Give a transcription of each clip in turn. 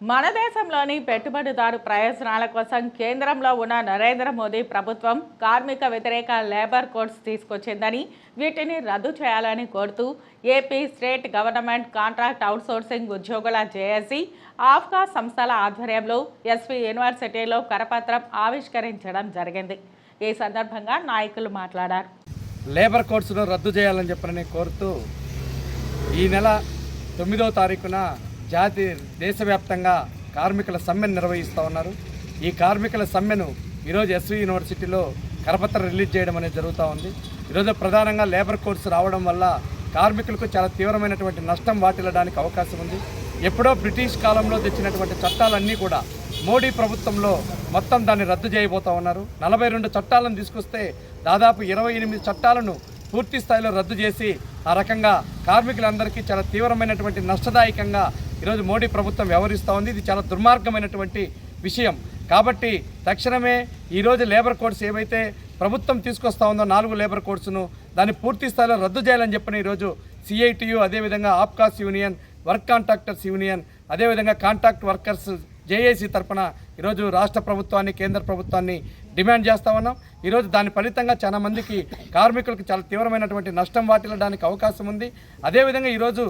మన దేశంలోని పెట్టుబడిదారు ప్రయోజనాల కోసం కేంద్రంలో ఉన్న నరేంద్ర మోదీ ప్రభుత్వం కార్మిక వ్యతిరేక లేబర్ కోడ్స్ తీసుకొచ్చిందని వీటిని రద్దు చేయాలని కోరుతూ AP state government contract outsourcing ఉద్యోగుల జేఏసీ ఆఫ్కా సంస్థల ఆధ్వర్యంలో ఎస్వి యూనివర్సిటీలో కరపత్రం ఆవిష్కరించడం జరిగింది. ఈ సందర్భంగా నాయకులు మాట్లాడారు. లేబర్ కోడ్స్ను రద్దు చేయాలని చెప్పని కోరుతూ ఈ నెల తొమ్మిదవ తారీఖున జాతి దేశవ్యాప్తంగా కార్మికుల సమ్మెను నిర్వహిస్తూ ఉన్నారు. ఈ కార్మికుల సమ్మెను ఈరోజు ఎస్వి యూనివర్సిటీలో కరపత్ర రిలీజ్ చేయడం అనేది జరుగుతూ ఉంది. ఈరోజు ప్రధానంగా లేబర్ కోర్సు రావడం వల్ల కార్మికులకు చాలా తీవ్రమైనటువంటి నష్టం వాటిల్లడానికి అవకాశం ఉంది. ఎప్పుడో బ్రిటిష్ కాలంలో తెచ్చినటువంటి చట్టాలన్నీ కూడా మోడీ ప్రభుత్వంలో మొత్తం దాన్ని రద్దు చేయబోతా ఉన్నారు. నలభై రెండు చట్టాలను తీసుకొస్తే దాదాపు ఇరవై ఎనిమిది చట్టాలను పూర్తి స్థాయిలో రద్దు చేసి ఆ రకంగా కార్మికులందరికీ చాలా తీవ్రమైనటువంటి నష్టదాయకంగా ఈరోజు మోడీ ప్రభుత్వం వ్యవహరిస్తూ ఉంది. ఇది చాలా దుర్మార్గమైనటువంటి విషయం. కాబట్టి తక్షణమే ఈరోజు లేబర్ కోడ్స్ ఏవైతే ప్రభుత్వం తీసుకొస్తా ఉందో నాలుగు లేబర్ కోడ్స్ను దాన్ని పూర్తి స్థాయిలో రద్దు చేయాలని చెప్పిన ఈరోజు సిఐటియు అదేవిధంగా APCOS union work contractors union అదేవిధంగా కాంట్రాక్ట్ వర్కర్స్ జేఏసీ తరఫున ఈరోజు రాష్ట్ర ప్రభుత్వాన్ని కేంద్ర ప్రభుత్వాన్ని డిమాండ్ చేస్తా ఉన్నాం. ఈరోజు దాని ఫలితంగా చాలా మందికి కార్మికులకు చాలా తీవ్రమైనటువంటి నష్టం వాటిల్లడానికి అవకాశం ఉంది. అదేవిధంగా ఈరోజు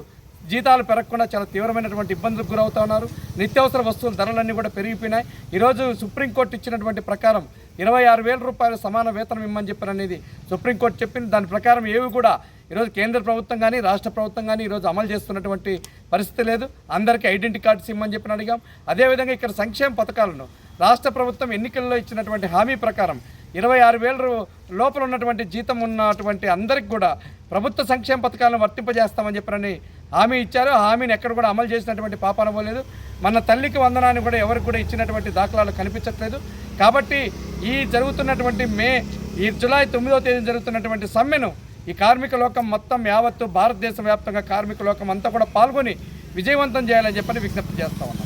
జీతాలు పెరగకుండా చాలా తీవ్రమైనటువంటి ఇబ్బందులకు గురవుతా ఉన్నారు. నిత్యావసర వస్తువుల ధరలన్నీ కూడా పెరిగిపోయినాయి. ఈరోజు సుప్రీంకోర్టు ఇచ్చినటువంటి ప్రకారం ఇరవై ఆరు వేల రూపాయలు సమాన వేతనం ఇమ్మని చెప్పిన అనేది సుప్రీంకోర్టు చెప్పింది. దాని ప్రకారం ఏవి కూడా ఈరోజు కేంద్ర ప్రభుత్వం కానీ రాష్ట్ర ప్రభుత్వం కానీ ఈరోజు అమలు చేస్తున్నటువంటి పరిస్థితి లేదు. అందరికీ ఐడెంటిటీ కార్డ్స్ ఇమ్మని చెప్పిన అడిగాం. అదేవిధంగా ఇక్కడ సంక్షేమ పథకాలను రాష్ట్ర ప్రభుత్వం ఎన్నికల్లో ఇచ్చినటువంటి హామీ ప్రకారం ఇరవై ఆరు వేల లోపల ఉన్నటువంటి జీతం ఉన్నటువంటి అందరికి కూడా ప్రభుత్వ సంక్షేమ పథకాలను వర్తింపజేస్తామని చెప్పినని హామీ ఇచ్చారు. హామీని ఎక్కడ కూడా అమలు చేసినటువంటి పాపాన పోలేదు మన తల్లికి వందనాన్ని కూడా ఎవరికి కూడా ఇచ్చినటువంటి దాఖలాలు కనిపించట్లేదు. కాబట్టి ఈ జరుగుతున్నటువంటి మే ఈ జులై తొమ్మిదవ తేదీ జరుగుతున్నటువంటి సమ్మెను ఈ కార్మిక లోకం మొత్తం యావత్తు భారతదేశ వ్యాప్తంగా కార్మిక లోకం అంతా కూడా పాల్గొని విజయవంతం చేయాలని చెప్పని విజ్ఞప్తి చేస్తా ఉన్నాం.